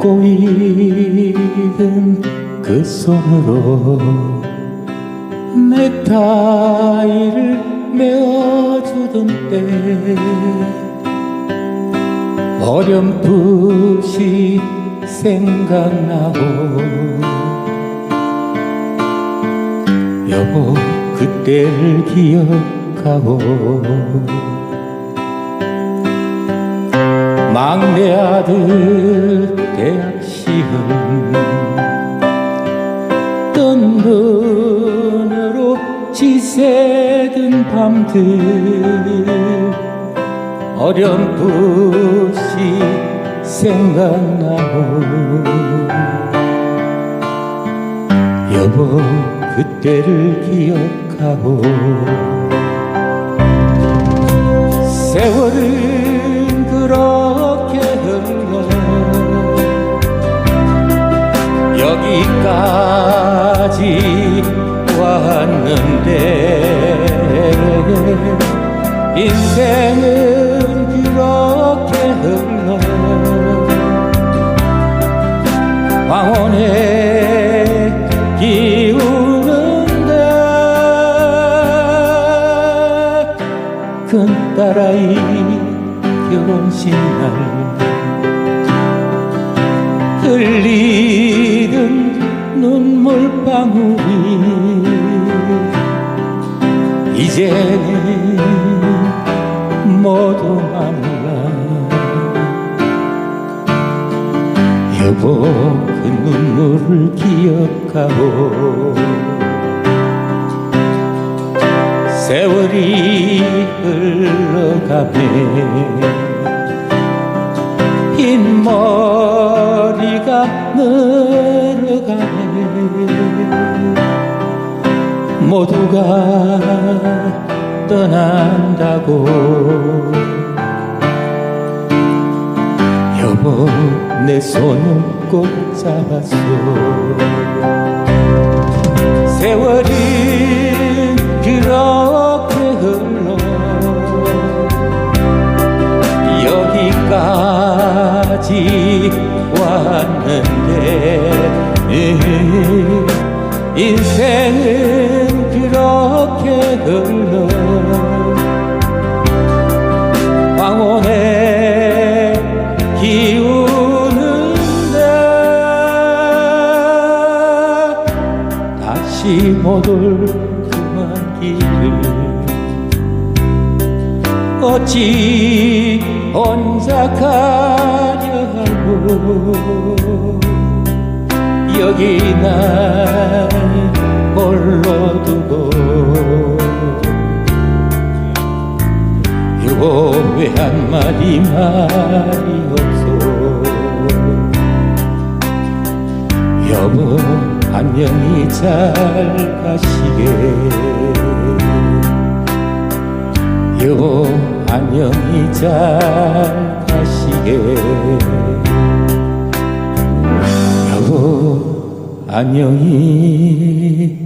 걷고 있는 그 손으로 넥타이를 메어주던 때 어렴풋이 생각나고 여보 그때를 기억하고 막내 아들 대학 시험 뜬 눈으로 지새든 밤들 어렴풋이 생각나고 여보 그때를 기억하고 세월은 여기까지 왔는데 인생은 그렇게 흘러 황혼에 기우는데 큰 딸아이 결혼식 날 흘리는 눈물방울이 이제는 모두 말라 여보 그 눈물을 기억하고 세월이 흘러가네. 흰 머리가 늘어가네 모두가 떠난다고. 여보 내 손을 꼭 잡았어 세월이 다시 못 올 그만 길을. 어찌 혼자 가려 하고 여기 날 홀로 두고. 여보 왜 한마디 말이 없어. 여보 안녕히 잘 가시게. 여보 안녕히 잘 가시게. 여보 안녕히